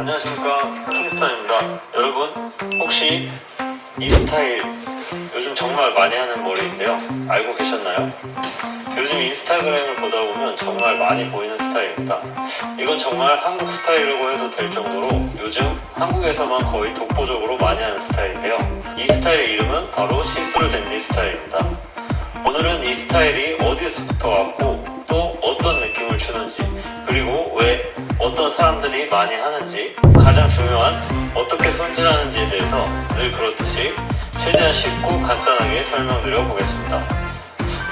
안녕하십니까 킹스턴입니다. 여러분 혹시 이 스타일 요즘 정말 많이 하는 머리인데요. 알고 계셨나요? 요즘 인스타그램을 보다 보면 정말 많이 보이는 스타일입니다. 이건 정말 한국 스타일이라고 해도 될 정도로 요즘 한국에서만 거의 독보적으로 많이 하는 스타일인데요. 이 스타일의 이름은 바로 시스루 댄디 스타일입니다. 오늘은 이 스타일이 어디서부터 왔고 또 어떤 느낌을 주는지 그리고 왜 어떤 사람들이 많이 하는지 가장 중요한 어떻게 손질하는지에 대해서 늘 그렇듯이 최대한 쉽고 간단하게 설명드려 보겠습니다.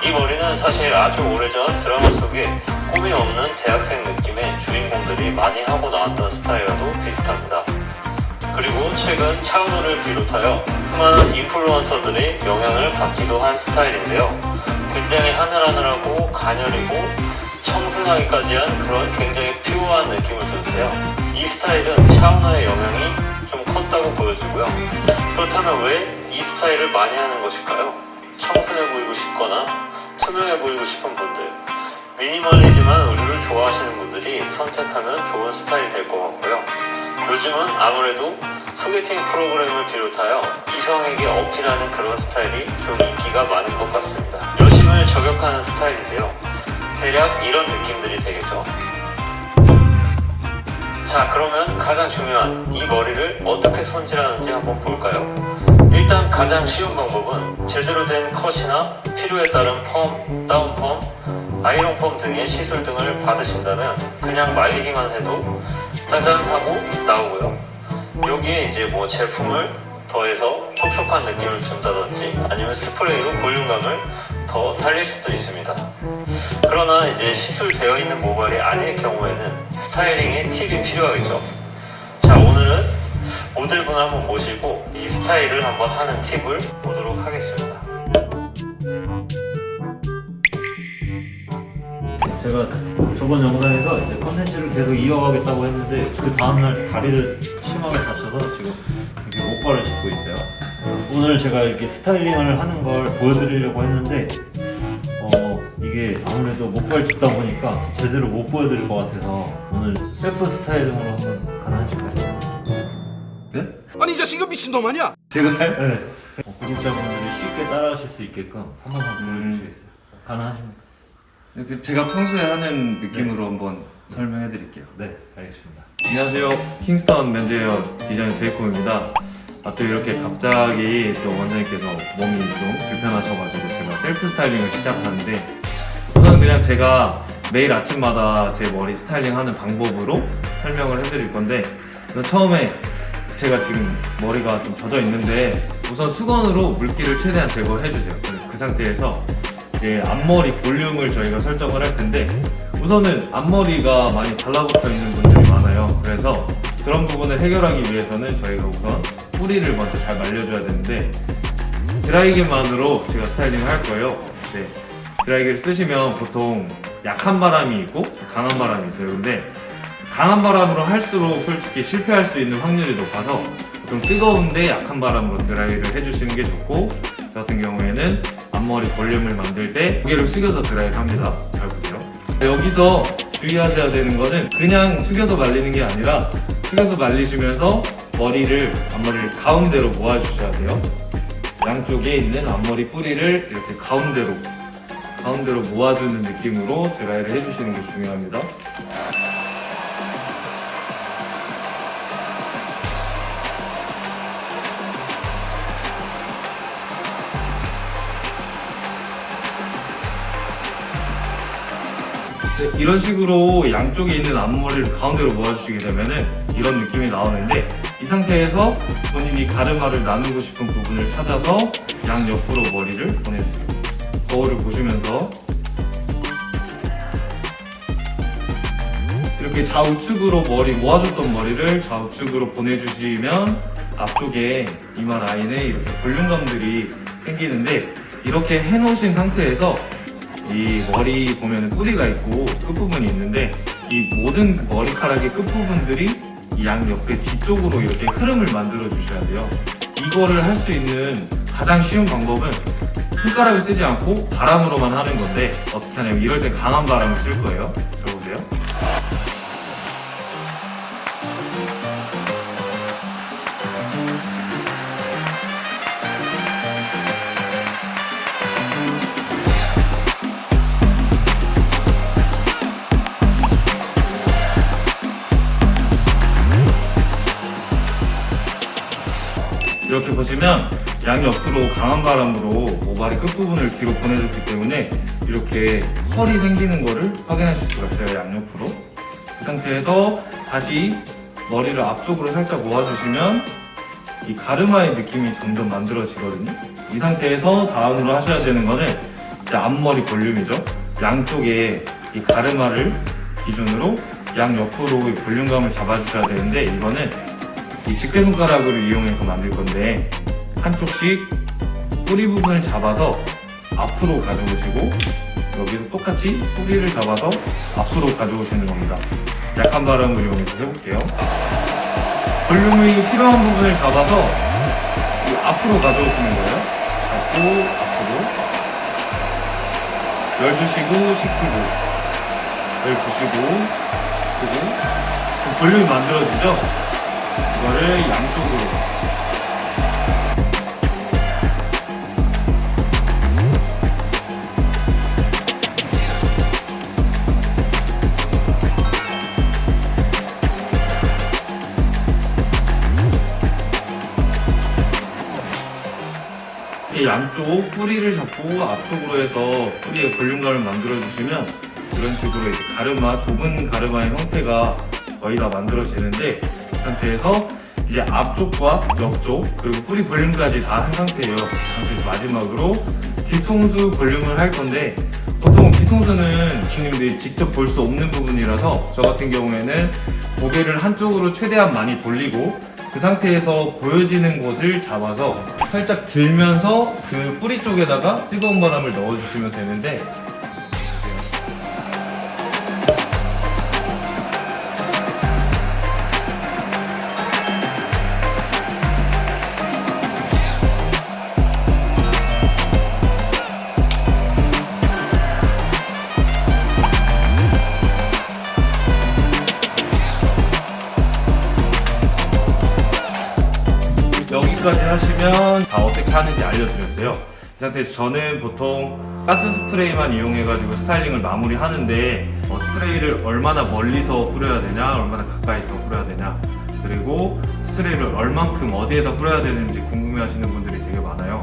이 머리는 사실 아주 오래전 드라마 속에 꿈이 없는 대학생 느낌의 주인공들이 많이 하고 나왔던 스타일과도 비슷합니다. 그리고 최근 차은우를 비롯하여 수많은 인플루언서들의 영향을 받기도 한 스타일인데요. 굉장히 하늘하늘하고 가녀리고 청순하기까지 한 그런 굉장히 퓨어한 느낌을 주는데요. 이 스타일은 차은우의 영향이 좀 컸다고 보여지고요. 그렇다면 왜 이 스타일을 많이 하는 것일까요? 청순해 보이고 싶거나 투명해 보이고 싶은 분들, 미니멀리지만 의류를 좋아하시는 분들이 선택하면 좋은 스타일이 될 것 같고요. 요즘은 아무래도 소개팅 프로그램을 비롯하여 이성에게 어필하는 그런 스타일이 좀 인기가 많은 것 같습니다. 여심을 저격하는 스타일인데요. 대략 이런 느낌들이 되겠죠. 자, 그러면 가장 중요한 이 머리를 어떻게 손질하는지 한번 볼까요? 일단 가장 쉬운 방법은 제대로 된 컷이나 필요에 따른 펌, 다운 펌, 아이론 펌 등의 시술 등을 받으신다면 그냥 말리기만 해도 짜잔 하고 나오고요. 여기에 이제 뭐 제품을 더해서 촉촉한 느낌을 준다든지 아니면 스프레이로 볼륨감을 더 살릴 수도 있습니다. 그러나 이제 시술되어 있는 모발이 아닐 경우에는 스타일링에 팁이 필요하겠죠. 자, 오늘은 모델분 한번 모시고 이 스타일을 한번 하는 팁을 보도록 하겠습니다. 제가 저번 영상에서 이제 컨텐츠를 계속 이어가겠다고 했는데 그 다음날 다리를 심하게 다쳐서 지금 이렇게 목발을 짚고 있어요. 오늘 제가 이렇게 스타일링을 하는 걸 보여드리려고 했는데 어 이게 아무래도 목발 짚다 보니까 제대로 못 보여드릴 것 같아서 오늘 셀프 스타일링으로 한번 가능하실까요? 네? 아니 이 자식 이거 미친놈 아니야? 제가 네. 어, 구독자분들이 쉽게 따라하실 수 있게끔 한 번만 보여주시겠어요? 가능하십니까? 그 제가 평소에 하는 느낌으로 한번 설명해 드릴게요. 네, 알겠습니다. 안녕하세요. 킹스턴 면제원 디자인 제이콥입니다. 아, 또 이렇게 갑자기 또 원장님께서 몸이 좀 불편하셔가지고 제가 셀프 스타일링을 시작하는데 우선 그냥 제가 매일 아침마다 제 머리 스타일링 하는 방법으로 설명을 해드릴 건데 우선 처음에 제가 지금 머리가 좀 젖어 있는데 우선 수건으로 물기를 최대한 제거해 주세요. 그, 그 상태에서 이제 앞머리 볼륨을 저희가 설정을 할 텐데 우선은 앞머리가 많이 달라붙어 있는 분들이 많아요. 그래서 그런 부분을 해결하기 위해서는 저희가 우선 뿌리를 먼저 잘 말려줘야 되는데 드라이기만으로 제가 스타일링을 할 거예요. 네. 드라이기를 쓰시면 보통 약한 바람이 있고 강한 바람이 있어요. 근데 강한 바람으로 할수록 솔직히 실패할 수 있는 확률이 높아서 보통 뜨거운데 약한 바람으로 드라이를 해주시는 게 좋고 저 같은 경우에는 앞머리 볼륨을 만들 때 고개를 숙여서 드라이를 합니다. 잘 보세요. 여기서 주의하셔야 되는 거는 그냥 숙여서 말리는 게 아니라 숙여서 말리시면서 머리를 앞머리를 가운데로 모아주셔야 돼요. 양쪽에 있는 앞머리 뿌리를 이렇게 가운데로 가운데로 모아주는 느낌으로 드라이를 해주시는 게 중요합니다. 네, 이런 식으로 양쪽에 있는 앞머리를 가운데로 모아주시게 되면은 이런 느낌이 나오는데 이 상태에서 본인이 가르마를 나누고 싶은 부분을 찾아서 양 옆으로 머리를 보내주세요. 거울을 보시면서 이렇게 좌우측으로 머리 모아줬던 머리를 좌우측으로 보내주시면 앞쪽에 이마 라인에 이렇게 볼륨감들이 생기는데 이렇게 해놓으신 상태에서 이 머리 보면 뿌리가 있고 끝부분이 있는데 이 모든 머리카락의 끝부분들이 이 양 옆에 뒤쪽으로 이렇게 흐름을 만들어 주셔야 돼요. 이거를 할 수 있는 가장 쉬운 방법은 손가락을 쓰지 않고 바람으로만 하는 건데 어떻게 하냐면 이럴 때 강한 바람을 쓸 거예요. 이렇게 보시면 양옆으로 강한 바람으로 모발의 끝부분을 뒤로 보내줬기 때문에 이렇게 컬이 생기는 거를 확인하실 수가 있어요 양옆으로. 그 상태에서 다시 머리를 앞쪽으로 살짝 모아주시면 이 가르마의 느낌이 점점 만들어지거든요. 이 상태에서 다음으로 하셔야 되는 거는 이제 앞머리 볼륨이죠. 양쪽에 이 가르마를 기준으로 양옆으로 이 볼륨감을 잡아주셔야 되는데 이거는 이 집게 손가락을 이용해서 만들 건데 한쪽씩 뿌리 부분을 잡아서 앞으로 가져오시고 여기서 똑같이 뿌리를 잡아서 앞으로 가져오시는 겁니다. 약한 바람을 이용해서 해볼게요. 볼륨이 필요한 부분을 잡아서 이 앞으로 가져오시는 거예요. 잡고 앞으로 열주시고 식히고 열주시고 그리고 볼륨이 만들어지죠? 이거를 양쪽으로. 이 양쪽 뿌리를 잡고 앞쪽으로 해서 뿌리의 볼륨감을 만들어 주시면 이런 식으로 가르마 좁은 가르마의 형태가 거의 다 만들어지는데 이 상태에서 이제 앞쪽과 옆쪽 그리고 뿌리 볼륨까지 다 한 상태예요. 그 상태에서 마지막으로 뒤통수 볼륨을 할 건데 보통 뒤통수는 손님들이 직접 볼 수 없는 부분이라서 저 같은 경우에는 고개를 한쪽으로 최대한 많이 돌리고 그 상태에서 보여지는 곳을 잡아서 살짝 들면서 그 뿌리 쪽에다가 뜨거운 바람을 넣어주시면 되는데 어떻게 하는지 알려드렸어요. 이 상태에서 저는 보통 가스 스프레이만 이용해가지고 스타일링을 마무리하는데 어, 스프레이를 얼마나 멀리서 뿌려야 되냐, 얼마나 가까이서 뿌려야 되냐, 그리고 스프레이를 얼만큼 어디에다 뿌려야 되는지 궁금해하시는 분들이 되게 많아요.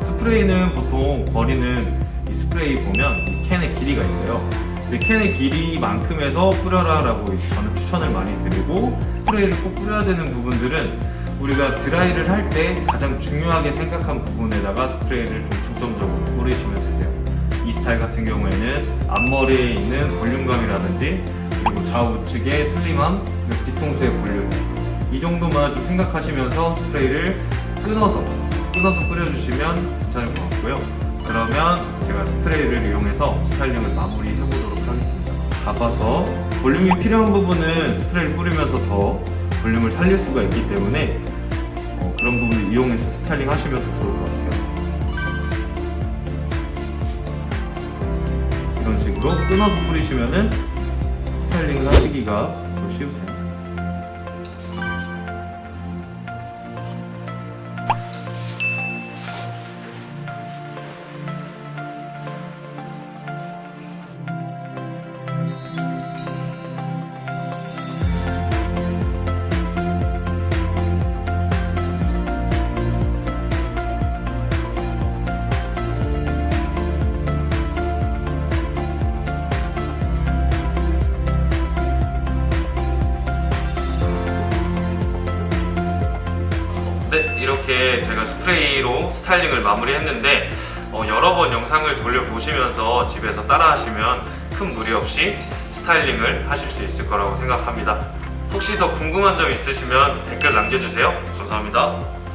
스프레이는 보통 거리는 이 스프레이 보면 이 캔의 길이가 있어요. 그래서 이 캔의 길이만큼에서 뿌려라라고 저는 추천을 많이 드리고 스프레이를 꼭 뿌려야 되는 부분들은 우리가 드라이를 할 때 가장 중요하게 생각한 부분에다가 스프레이를 좀 중점적으로 뿌리시면 되세요. 이 스타일 같은 경우에는 앞머리에 있는 볼륨감이라든지 그리고 좌우측의 슬림함, 그리고 뒤통수의 볼륨 이 정도만 좀 생각하시면서 스프레이를 끊어서 끊어서 뿌려주시면 괜찮을 것 같고요. 그러면 제가 스프레이를 이용해서 스타일링을 마무리해 보도록 하겠습니다. 잡아서 볼륨이 필요한 부분은 스프레이를 뿌리면서 더 볼륨을 살릴 수가 있기 때문에 어, 그런 부분을 이용해서 스타일링 하시면 더 좋을 것 같아요. 이런 식으로 끊어서 뿌리시면은 스타일링을 하시기가 더 쉬우세요. 이렇게 제가 스프레이로 스타일링을 마무리했는데 어, 여러 번 영상을 돌려보시면서 집에서 따라하시면 큰 무리 없이 스타일링을 하실 수 있을 거라고 생각합니다. 혹시 더 궁금한 점 있으시면 댓글 남겨주세요. 감사합니다.